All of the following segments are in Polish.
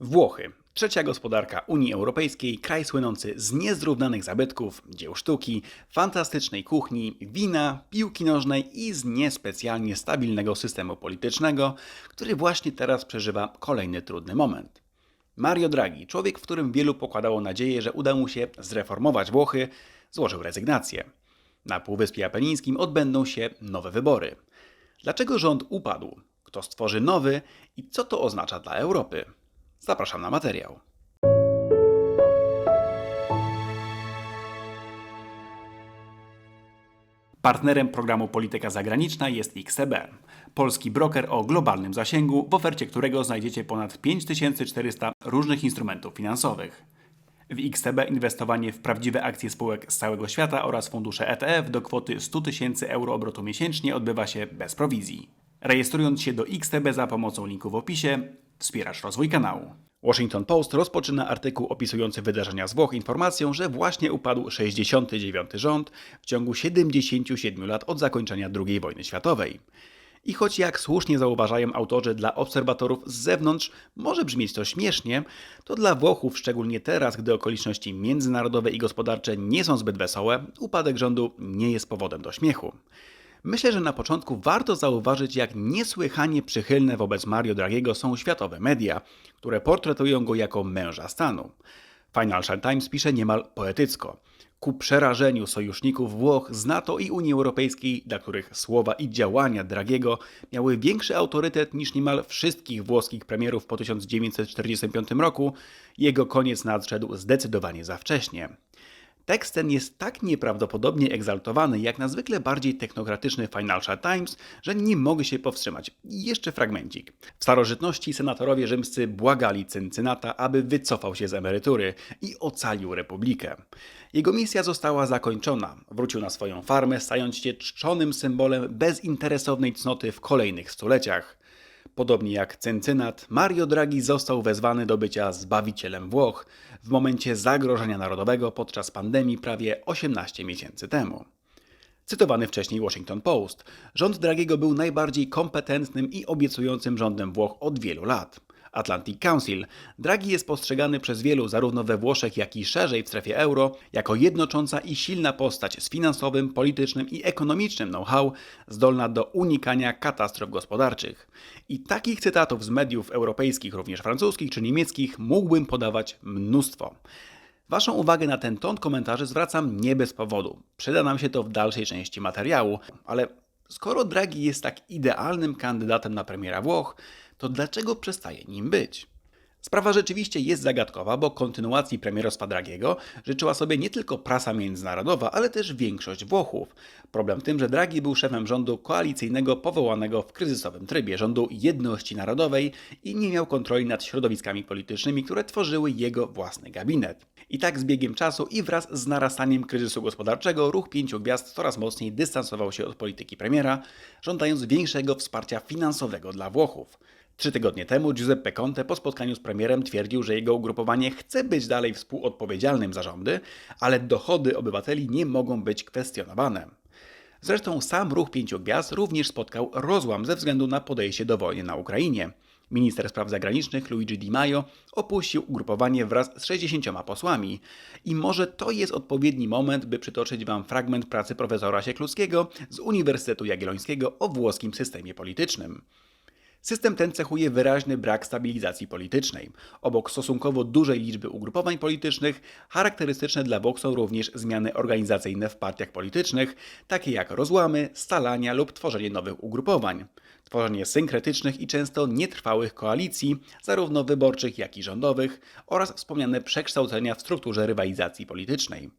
Włochy. Trzecia gospodarka Unii Europejskiej, kraj słynący z niezrównanych zabytków, dzieł sztuki, fantastycznej kuchni, wina, piłki nożnej i z niespecjalnie stabilnego systemu politycznego, który właśnie teraz przeżywa kolejny trudny moment. Mario Draghi, człowiek, w którym wielu pokładało nadzieję, że uda mu się zreformować Włochy, złożył rezygnację. Na Półwyspie Apenińskim odbędą się nowe wybory. Dlaczego rząd upadł? Kto stworzy nowy i co to oznacza dla Europy? Zapraszam na materiał. Partnerem programu Polityka Zagraniczna jest XTB, polski broker o globalnym zasięgu, w ofercie którego znajdziecie ponad 5400 różnych instrumentów finansowych. W XTB inwestowanie w prawdziwe akcje spółek z całego świata oraz fundusze ETF do kwoty 100 tysięcy euro obrotu miesięcznie odbywa się bez prowizji. Rejestrując się do XTB za pomocą linku w opisie, wspierasz rozwój kanału. Washington Post rozpoczyna artykuł opisujący wydarzenia z Włoch informacją, że właśnie upadł 69. rząd w ciągu 77 lat od zakończenia II wojny światowej. I choć jak słusznie zauważają autorzy, dla obserwatorów z zewnątrz może brzmieć to śmiesznie, to dla Włochów, szczególnie teraz, gdy okoliczności międzynarodowe i gospodarcze nie są zbyt wesołe, upadek rządu nie jest powodem do śmiechu. Myślę, że na początku warto zauważyć, jak niesłychanie przychylne wobec Mario Draghiego są światowe media, które portretują go jako męża stanu. Financial Times pisze niemal poetycko. Ku przerażeniu sojuszników Włoch z NATO i Unii Europejskiej, dla których słowa i działania Dragiego miały większy autorytet niż niemal wszystkich włoskich premierów po 1945 roku, jego koniec nadszedł zdecydowanie za wcześnie. Tekst ten jest tak nieprawdopodobnie egzaltowany, jak na zwykle bardziej technokratyczny Financial Times, że nie mogę się powstrzymać. Jeszcze fragmencik. W starożytności senatorowie rzymscy błagali Cyncynata, aby wycofał się z emerytury i ocalił republikę. Jego misja została zakończona. Wrócił na swoją farmę, stając się czczonym symbolem bezinteresownej cnoty w kolejnych stuleciach. Podobnie jak Cyncynat, Mario Draghi został wezwany do bycia zbawicielem Włoch w momencie zagrożenia narodowego podczas pandemii prawie 18 miesięcy temu. Cytowany wcześniej Washington Post, rząd Dragiego był najbardziej kompetentnym i obiecującym rządem Włoch od wielu lat. Atlantic Council. Draghi jest postrzegany przez wielu, zarówno we Włoszech, jak i szerzej w strefie euro, jako jednocząca i silna postać z finansowym, politycznym i ekonomicznym know-how, zdolna do unikania katastrof gospodarczych. I takich cytatów z mediów europejskich, również francuskich czy niemieckich, mógłbym podawać mnóstwo. Waszą uwagę na ten ton komentarzy zwracam nie bez powodu. Przyda nam się to w dalszej części materiału, ale skoro Draghi jest tak idealnym kandydatem na premiera Włoch, to dlaczego przestaje nim być? Sprawa rzeczywiście jest zagadkowa, bo kontynuacji premierostwa Dragiego życzyła sobie nie tylko prasa międzynarodowa, ale też większość Włochów. Problem w tym, że Draghi był szefem rządu koalicyjnego powołanego w kryzysowym trybie, rządu jedności narodowej i nie miał kontroli nad środowiskami politycznymi, które tworzyły jego własny gabinet. I tak z biegiem czasu i wraz z narastaniem kryzysu gospodarczego ruch pięciu gwiazd coraz mocniej dystansował się od polityki premiera, żądając większego wsparcia finansowego dla Włochów. Trzy tygodnie temu Giuseppe Conte po spotkaniu z premierem twierdził, że jego ugrupowanie chce być dalej współodpowiedzialnym za rządy, ale dochody obywateli nie mogą być kwestionowane. Zresztą sam ruch pięciu gwiazd również spotkał rozłam ze względu na podejście do wojny na Ukrainie. Minister spraw zagranicznych Luigi Di Maio opuścił ugrupowanie wraz z 60 posłami. I może to jest odpowiedni moment, by przytoczyć Wam fragment pracy profesora Siekluskiego z Uniwersytetu Jagiellońskiego o włoskim systemie politycznym. System ten cechuje wyraźny brak stabilizacji politycznej. Obok stosunkowo dużej liczby ugrupowań politycznych, charakterystyczne dla Włoch są również zmiany organizacyjne w partiach politycznych, takie jak rozłamy, stalania lub tworzenie nowych ugrupowań. Tworzenie synkretycznych i często nietrwałych koalicji, zarówno wyborczych, jak i rządowych, oraz wspomniane przekształcenia w strukturze rywalizacji politycznej.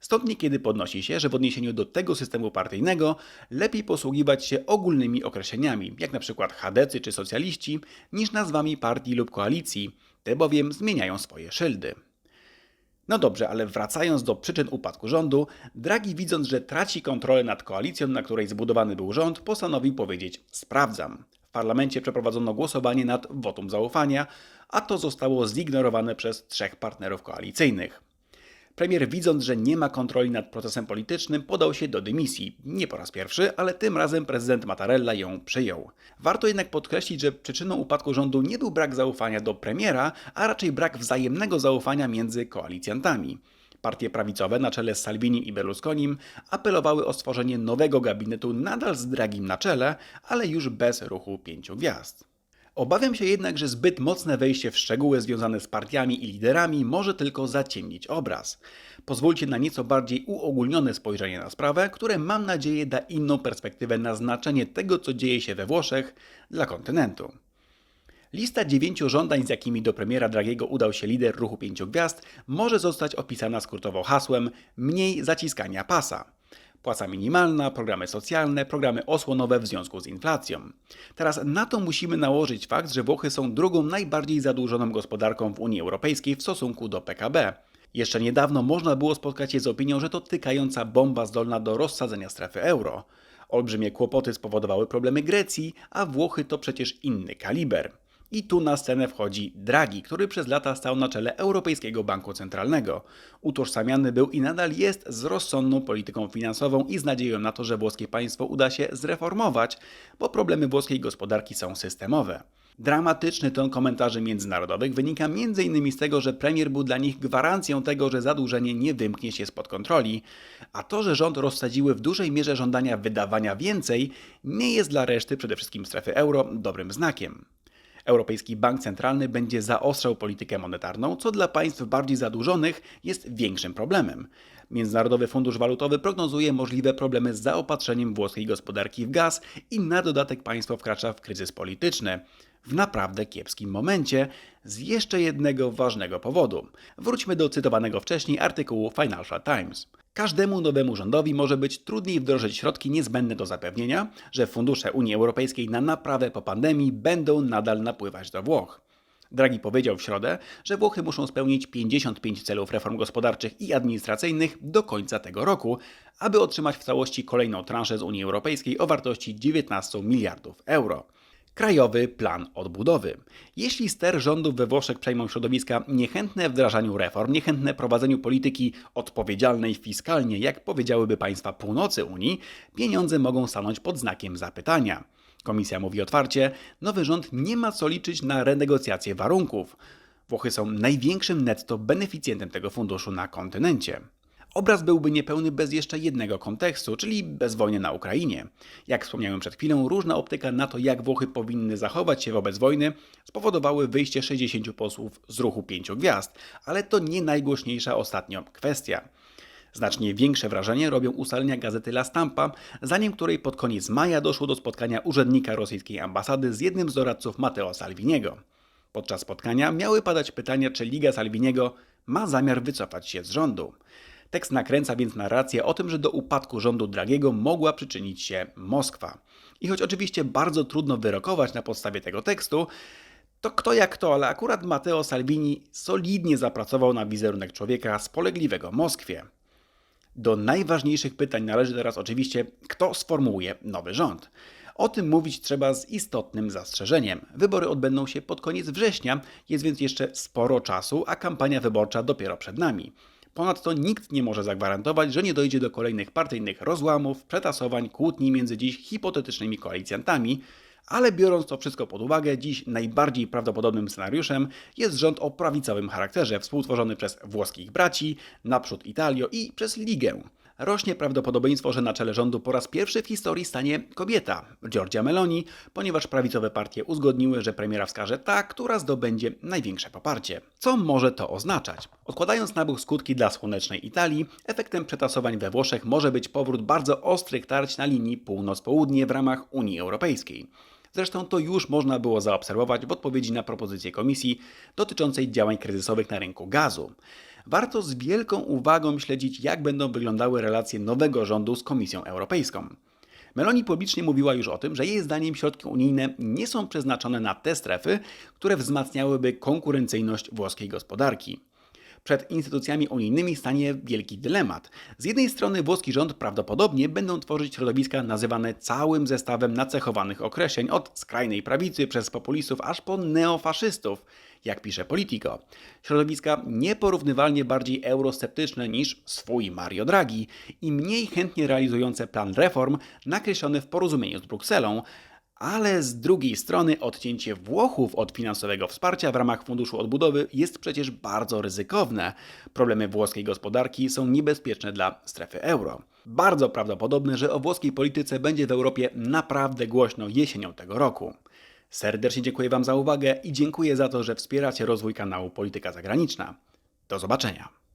Stąd niekiedy podnosi się, że w odniesieniu do tego systemu partyjnego lepiej posługiwać się ogólnymi określeniami, jak na przykład chadecy czy socjaliści, niż nazwami partii lub koalicji, te bowiem zmieniają swoje szyldy. No dobrze, ale wracając do przyczyn upadku rządu, Draghi widząc, że traci kontrolę nad koalicją, na której zbudowany był rząd, postanowił powiedzieć sprawdzam. W parlamencie przeprowadzono głosowanie nad wotum zaufania, a to zostało zignorowane przez trzech partnerów koalicyjnych. Premier, widząc, że nie ma kontroli nad procesem politycznym, podał się do dymisji. Nie po raz pierwszy, ale tym razem prezydent Mattarella ją przyjął. Warto jednak podkreślić, że przyczyną upadku rządu nie był brak zaufania do premiera, a raczej brak wzajemnego zaufania między koalicjantami. Partie prawicowe na czele z Salvini i Berlusconim apelowały o stworzenie nowego gabinetu nadal z Dragim na czele, ale już bez ruchu pięciu gwiazd. Obawiam się jednak, że zbyt mocne wejście w szczegóły związane z partiami i liderami może tylko zaciemnić obraz. Pozwólcie na nieco bardziej uogólnione spojrzenie na sprawę, które mam nadzieję da inną perspektywę na znaczenie tego, co dzieje się we Włoszech dla kontynentu. Lista dziewięciu żądań, z jakimi do premiera Dragiego udał się lider ruchu pięciu gwiazd, może zostać opisana skrótowo hasłem mniej zaciskania pasa. Płaca minimalna, programy socjalne, programy osłonowe w związku z inflacją. Teraz na to musimy nałożyć fakt, że Włochy są drugą najbardziej zadłużoną gospodarką w Unii Europejskiej w stosunku do PKB. Jeszcze niedawno można było spotkać się z opinią, że to tykająca bomba zdolna do rozsadzenia strefy euro. Olbrzymie kłopoty spowodowały problemy Grecji, a Włochy to przecież inny kaliber. I tu na scenę wchodzi Draghi, który przez lata stał na czele Europejskiego Banku Centralnego. Utożsamiany był i nadal jest z rozsądną polityką finansową i z nadzieją na to, że włoskie państwo uda się zreformować, bo problemy włoskiej gospodarki są systemowe. Dramatyczny ton komentarzy międzynarodowych wynika m.in. z tego, że premier był dla nich gwarancją tego, że zadłużenie nie wymknie się spod kontroli, a to, że rząd rozsadziły w dużej mierze żądania wydawania więcej, nie jest dla reszty, przede wszystkim strefy euro, dobrym znakiem. Europejski Bank Centralny będzie zaostrzał politykę monetarną, co dla państw bardziej zadłużonych jest większym problemem. Międzynarodowy Fundusz Walutowy prognozuje możliwe problemy z zaopatrzeniem włoskiej gospodarki w gaz i na dodatek państwo wkracza w kryzys polityczny. W naprawdę kiepskim momencie, z jeszcze jednego ważnego powodu. Wróćmy do cytowanego wcześniej artykułu Financial Times. Każdemu nowemu rządowi może być trudniej wdrożyć środki niezbędne do zapewnienia, że fundusze Unii Europejskiej na naprawę po pandemii będą nadal napływać do Włoch. Draghi powiedział w środę, że Włochy muszą spełnić 55 celów reform gospodarczych i administracyjnych do końca tego roku, aby otrzymać w całości kolejną transzę z Unii Europejskiej o wartości 19 miliardów euro. Krajowy Plan Odbudowy. Jeśli ster rządów we Włoszech przejmą środowiska niechętne wdrażaniu reform, niechętne prowadzeniu polityki odpowiedzialnej fiskalnie, jak powiedziałyby państwa północy Unii, pieniądze mogą stanąć pod znakiem zapytania. Komisja mówi otwarcie, nowy rząd nie ma co liczyć na renegocjację warunków. Włochy są największym netto beneficjentem tego funduszu na kontynencie. Obraz byłby niepełny bez jeszcze jednego kontekstu, czyli bez wojny na Ukrainie. Jak wspomniałem przed chwilą, różna optyka na to, jak Włochy powinny zachować się wobec wojny, spowodowały wyjście 60 posłów z ruchu pięciu gwiazd, ale to nie najgłośniejsza ostatnio kwestia. Znacznie większe wrażenie robią ustalenia gazety La Stampa, zanim której pod koniec maja doszło do spotkania urzędnika rosyjskiej ambasady z jednym z doradców Matteo Salviniego. Podczas spotkania miały padać pytania, czy Liga Salviniego ma zamiar wycofać się z rządu. Tekst nakręca więc narrację o tym, że do upadku rządu Dragiego mogła przyczynić się Moskwa. I choć oczywiście bardzo trudno wyrokować na podstawie tego tekstu, to kto jak kto, ale akurat Matteo Salvini solidnie zapracował na wizerunek człowieka spolegliwego Moskwie. Do najważniejszych pytań należy teraz oczywiście, kto sformułuje nowy rząd. O tym mówić trzeba z istotnym zastrzeżeniem. Wybory odbędą się pod koniec września, jest więc jeszcze sporo czasu, a kampania wyborcza dopiero przed nami. Ponadto nikt nie może zagwarantować, że nie dojdzie do kolejnych partyjnych rozłamów, przetasowań, kłótni między dziś hipotetycznymi koalicjantami, ale biorąc to wszystko pod uwagę, dziś najbardziej prawdopodobnym scenariuszem jest rząd o prawicowym charakterze, współtworzony przez włoskich braci, naprzód Italio i przez Ligę. Rośnie prawdopodobieństwo, że na czele rządu po raz pierwszy w historii stanie kobieta, Giorgia Meloni, ponieważ prawicowe partie uzgodniły, że premiera wskaże ta, która zdobędzie największe poparcie. Co może to oznaczać? Odkładając na bok skutki dla słonecznej Italii, efektem przetasowań we Włoszech może być powrót bardzo ostrych tarć na linii północ-południe w ramach Unii Europejskiej. Zresztą to już można było zaobserwować w odpowiedzi na propozycję komisji dotyczącej działań kryzysowych na rynku gazu. Warto z wielką uwagą śledzić, jak będą wyglądały relacje nowego rządu z Komisją Europejską. Meloni publicznie mówiła już o tym, że jej zdaniem środki unijne nie są przeznaczone na te strefy, które wzmacniałyby konkurencyjność włoskiej gospodarki. Przed instytucjami unijnymi stanie wielki dylemat. Z jednej strony włoski rząd prawdopodobnie będą tworzyć środowiska nazywane całym zestawem nacechowanych określeń od skrajnej prawicy przez populistów aż po neofaszystów, jak pisze Politico. Środowiska nieporównywalnie bardziej eurosceptyczne niż swój Mario Draghi i mniej chętnie realizujące plan reform nakreślony w porozumieniu z Brukselą, ale z drugiej strony odcięcie Włochów od finansowego wsparcia w ramach Funduszu Odbudowy jest przecież bardzo ryzykowne. Problemy włoskiej gospodarki są niebezpieczne dla strefy euro. Bardzo prawdopodobne, że o włoskiej polityce będzie w Europie naprawdę głośno jesienią tego roku. Serdecznie dziękuję Wam za uwagę i dziękuję za to, że wspieracie rozwój kanału Polityka Zagraniczna. Do zobaczenia.